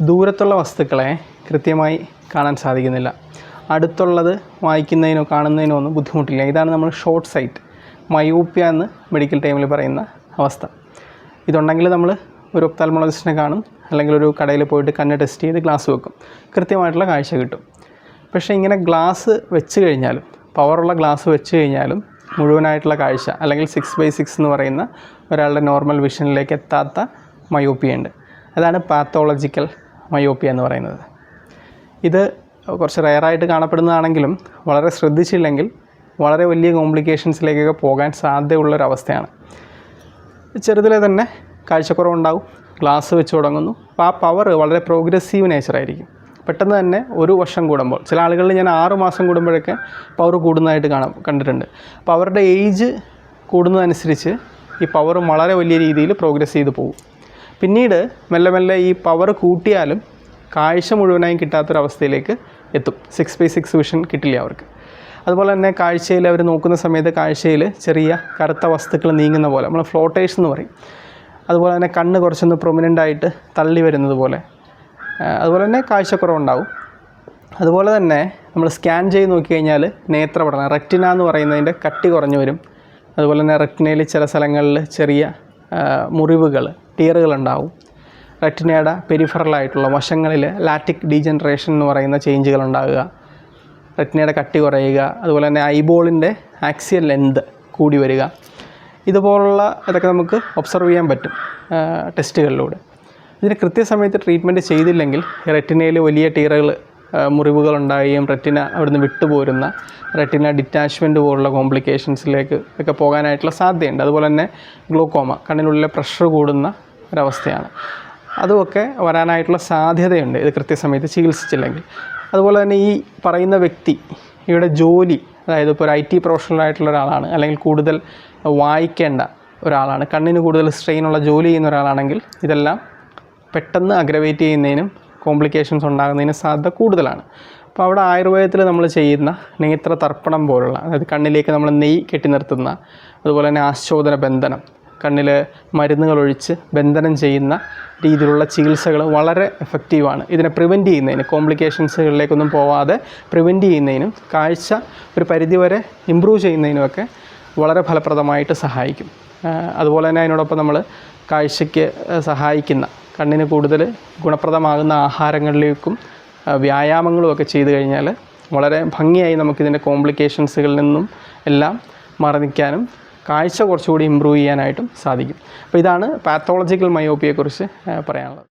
ദൂരത്തുള്ള വസ്തുക്കളെ കൃത്യമായി കാണാൻ സാധിക്കുന്നില്ല. അടുത്തുള്ളത് വായിക്കുന്നതിനോ കാണുന്നതിനോ ഒന്നും ബുദ്ധിമുട്ടില്ല. ഇതാണ് നമ്മൾ ഷോർട്ട് സൈറ്റ് മയോപ്യ എന്ന് മെഡിക്കൽ ടൈമിൽ പറയുന്ന അവസ്ഥ. ഇതുണ്ടെങ്കിൽ നമ്മൾ ഒരു ഒപ്താൽമോളജിസ്റ്റിനെ കാണും അല്ലെങ്കിൽ ഒരു കടയിൽ പോയിട്ട് കണ്ണ് ടെസ്റ്റ് ചെയ്ത് ഗ്ലാസ് വെക്കും. കൃത്യമായിട്ടുള്ള കാഴ്ച കിട്ടും. പക്ഷേ ഇങ്ങനെ ഗ്ലാസ് വെച്ച് കഴിഞ്ഞാലും പവറുള്ള ഗ്ലാസ് വെച്ച് കഴിഞ്ഞാലും മുഴുവനായിട്ടുള്ള കാഴ്ച അല്ലെങ്കിൽ സിക്സ് ബൈ സിക്സ് എന്ന് പറയുന്ന ഒരാളുടെ നോർമൽ വിഷനിലേക്ക് എത്താത്ത മയോപ്പിയുണ്ട് അതാണ് പാത്തോളജിക്കൽ മയോപ്പിയ എന്ന് പറയുന്നത്. ഇത് കുറച്ച് റെയറായിട്ട് കാണപ്പെടുന്നതാണെങ്കിലും വളരെ ശ്രദ്ധിച്ചില്ലെങ്കിൽ വളരെ വലിയ കോംപ്ലിക്കേഷൻസിലേക്കൊക്കെ പോകാൻ സാധ്യതയുള്ളൊരവസ്ഥയാണ്. ചെറുതിലെ തന്നെ കാഴ്ചക്കുറവുണ്ടാവും ഗ്ലാസ് വെച്ച് തുടങ്ങുന്നു. അപ്പോൾ ആ പവർ വളരെ പ്രോഗ്രസീവ് നേച്ചറായിരിക്കും. പെട്ടെന്ന് തന്നെ ഒരു വർഷം കൂടുമ്പോൾ ചില ആളുകളിൽ ഞാൻ ആറ് മാസം കൂടുമ്പോഴൊക്കെ പവർ കൂടുന്നതായിട്ട് കാണാം കണ്ടിട്ടുണ്ട്. അപ്പോൾ അവരുടെ ഏജ് കൂടുന്നതനുസരിച്ച് ഈ പവർ വളരെ വലിയ രീതിയിൽ പ്രോഗ്രസ് ചെയ്ത് പോകും. പിന്നീട് മെല്ലെ മെല്ലെ ഈ പവർ കൂട്ടിയാലും കാഴ്ച മുഴുവനായും കിട്ടാത്തൊരവസ്ഥയിലേക്ക് എത്തും. സിക്സ് ബൈ സിക്സ് വിഷൻ കിട്ടില്ല അവർക്ക്. അതുപോലെ തന്നെ കാഴ്ചയിൽ അവർ നോക്കുന്ന സമയത്ത് കാഴ്ചയിൽ ചെറിയ കറുത്ത വസ്തുക്കൾ നീങ്ങുന്ന പോലെ നമ്മൾ ഫ്ലോട്ടേഴ്സ് എന്ന് പറയും. അതുപോലെ തന്നെ കണ്ണ് കുറച്ചൊന്ന് പ്രൊമിനന്റ് ആയിട്ട് തള്ളി വരുന്നത് പോലെ. അതുപോലെ തന്നെ കാഴ്ചക്കുറവുണ്ടാവും. അതുപോലെ തന്നെ നമ്മൾ സ്കാൻ ചെയ്ത് നോക്കിക്കഴിഞ്ഞാൽ നേത്രപഠനം റെറ്റിന എന്ന് പറയുന്നതിന്റെ കട്ടി കുറഞ്ഞു വരും. അതുപോലെ തന്നെ റെറ്റിനയിൽ ചില സ്ഥലങ്ങളിൽ ചെറിയ മുറിവുകൾ ടീറുകൾ ഉണ്ടാവും റെറ്റിനയുടെ പെരിഫറലായിട്ടുള്ള വശങ്ങളിൽ ലാറ്റിക് ഡീജനറേഷൻ എന്ന് പറയുന്ന ചേഞ്ചുകൾ ഉണ്ടാകുക റെറ്റിനയുടെ കട്ടി കുറയുക അതുപോലെ തന്നെ ഐബോളിന്റെ ആക്സിയൽ ലെന്ത് കൂടി വരിക. ഇതുപോലുള്ള ഇതൊക്കെ നമുക്ക് ഒബ്സർവ് ചെയ്യാൻ പറ്റും ടെസ്റ്റുകളിലൂടെ. ഇതിന് കൃത്യസമയത്ത് ട്രീറ്റ്മെന്റ് ചെയ്തില്ലെങ്കിൽ റെറ്റിനയിൽ വലിയ ടീറകൾ മുറിവുകൾ ഉണ്ടാവുകയും റെറ്റിന അവിടുന്ന് വിട്ടുപോരുന്ന റെറ്റിന ഡിറ്റാച്ച്മെന്റ് പോലുള്ള കോംപ്ലിക്കേഷൻസിലേക്ക് ഒക്കെ പോകാനായിട്ടുള്ള സാധ്യതയുണ്ട്. അതുപോലെ തന്നെ ഗ്ലൂക്കോമ കണ്ണിനുള്ളിലെ പ്രഷർ കൂടുന്ന ഒരവസ്ഥയാണ്. അതുമൊക്കെ വരാനായിട്ടുള്ള സാധ്യതയുണ്ട്. ഇത് കൃത്യസമയത്ത് ചികിത്സിച്ചില്ലെങ്കിൽ. അതുപോലെ തന്നെ ഈ പറയുന്ന വ്യക്തി ഇവിടെ ജോലി അതായത് ഇപ്പോൾ ഒരു ഐ ടി പ്രൊഫഷണൽ ആയിട്ടുള്ള ഒരാളാണ് അല്ലെങ്കിൽ കൂടുതൽ വായിക്കേണ്ട ഒരാളാണ് കണ്ണിന് കൂടുതൽ സ്ട്രെയിനുള്ള ജോലി ചെയ്യുന്ന ഒരാളാണെങ്കിൽ ഇതെല്ലാം പെട്ടെന്ന് അഗ്രവേറ്റ് ചെയ്യുന്നതിനും കോംപ്ലിക്കേഷൻസ് ഉണ്ടാകുന്നതിന് സാധ്യത കൂടുതലാണ്. അപ്പോൾ അവിടെ ആയുർവേദത്തിൽ നമ്മൾ ചെയ്യുന്ന നേത്ര തർപ്പണം പോലുള്ള അതായത് കണ്ണിലേക്ക് നമ്മൾ നെയ്യ് കെട്ടി നിർത്തുന്ന അതുപോലെ തന്നെ ആശ്ചോദന ബന്ധനം കണ്ണിൽ മരുന്നുകൾ ഒഴിച്ച് ബന്ധനം ചെയ്യുന്ന രീതിയിലുള്ള ചികിത്സകൾ വളരെ എഫക്റ്റീവാണ് ഇതിനെ പ്രിവെന്റ് ചെയ്യുന്നതിന് കോംപ്ലിക്കേഷൻസുകളിലേക്കൊന്നും പോവാതെ പ്രിവെന്റ് ചെയ്യുന്നതിനും കാഴ്ച ഒരു പരിധിവരെ ഇമ്പ്രൂവ് ചെയ്യുന്നതിനുമൊക്കെ വളരെ ഫലപ്രദമായിട്ട് സഹായിക്കും. അതുപോലെ തന്നെ അതിനോടൊപ്പം നമ്മൾ കാഴ്ചയ്ക്ക് സഹായിക്കുന്ന കണ്ണിന് കൂടുതൽ ഗുണപ്രദമാകുന്ന ആഹാരങ്ങളിലേക്കും വ്യായാമങ്ങളുമൊക്കെ ചെയ്തു കഴിഞ്ഞാൽ വളരെ ഭംഗിയായി നമുക്കിതിന്റെ കോംപ്ലിക്കേഷൻസുകളിൽ നിന്നും എല്ലാം മാറി നിൽക്കാനും കാഴ്ച കുറച്ചുകൂടി ഇമ്പ്രൂവ് ചെയ്യാനായിട്ടും സാധിക്കും. അപ്പോൾ ഇതാണ് പാത്തോളജിക്കൽ മയോപ്പിയെക്കുറിച്ച് പറയാനുള്ളത്.